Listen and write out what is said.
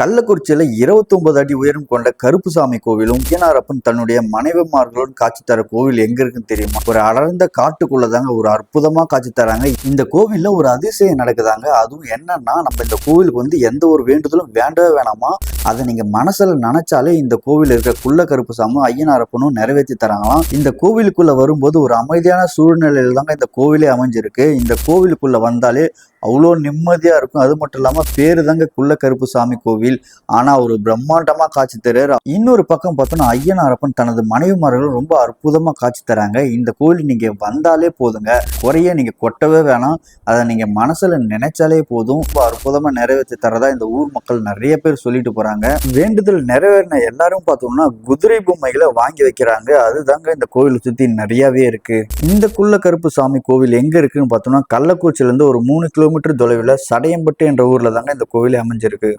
கள்ளக்குறிச்சியில 29 அடி உயரம் கொண்ட கருப்புசாமி கோவிலும் ஐயனாரப்பன் தன்னுடைய மனைவிமார்களோடு காட்சி தர கோவில் எங்க இருக்குன்னு தெரியுமா? ஒரு அடர்ந்த காட்டுக்குள்ளதாங்க ஒரு அற்புதமா காட்சி தராங்க. இந்த கோவில்ல ஒரு அதிசயம் நடக்குதாங்க. அதுவும் என்னன்னா நம்ம இந்த கோவிலுக்கு வந்து எந்த ஒரு வேண்டுதலும் வேண்டவே வேணாமா? அதை நீங்க மனசுல நினைச்சாலே இந்த கோவில் இருக்க குள்ள கருப்புசாமியும் ஐயனாரப்பனும் நிறைவேற்றி தராங்களாம். இந்த கோவிலுக்குள்ள வரும்போது ஒரு அமைதியான சூழ்நிலையில தாங்க இந்த கோவிலே அமைஞ்சிருக்கு. இந்த கோவிலுக்குள்ள வந்தாலே அவ்வளோ நிம்மதியா இருக்கும். அது மட்டும் இல்லாம பேரு தாங்க குள்ள கருப்புசாமி கோவில். ஆனா ஒரு பிரம்மாண்டமா காட்சி தர்றாரு. இன்னொரு பக்கம் பார்த்தோம்னா ஐயனாரப்பன் தனது மனைவிமார்களும் ரொம்ப அற்புதமா காட்சி தராங்க. இந்த கோவில் நீங்க வந்தாலே போதுங்க. குறைய நீங்க கொட்டவே வேணாம். அதை நீங்க மனசுல நினைச்சாலே போதும். ரொம்ப அற்புதமா நிறைவேற்றி தரதா இந்த ஊர் மக்கள் நிறைய பேர் சொல்லிட்டு வைக்கிறாங்க. வேண்டுதல் நிறைவேறின எல்லாரும் பார்த்தோம்னா குதிரை பொம்மைகளை வாங்கி வைக்கிறாங்க. அதுதாங்க இந்த கோவிலை சுத்தி நிறையவே இருக்கு. இந்த குள்ள கருப்பு சாமி கோவில் எங்க இருக்குன்னு பார்த்தோம்னா கள்ளக்குறிச்சியிலேருந்து ஒரு மூணு கிலோமீட்டர் தொலைவில் சடையம்பட்டு என்ற ஊர்ல தாங்க இந்த கோவிலே அமைஞ்சிருக்கு.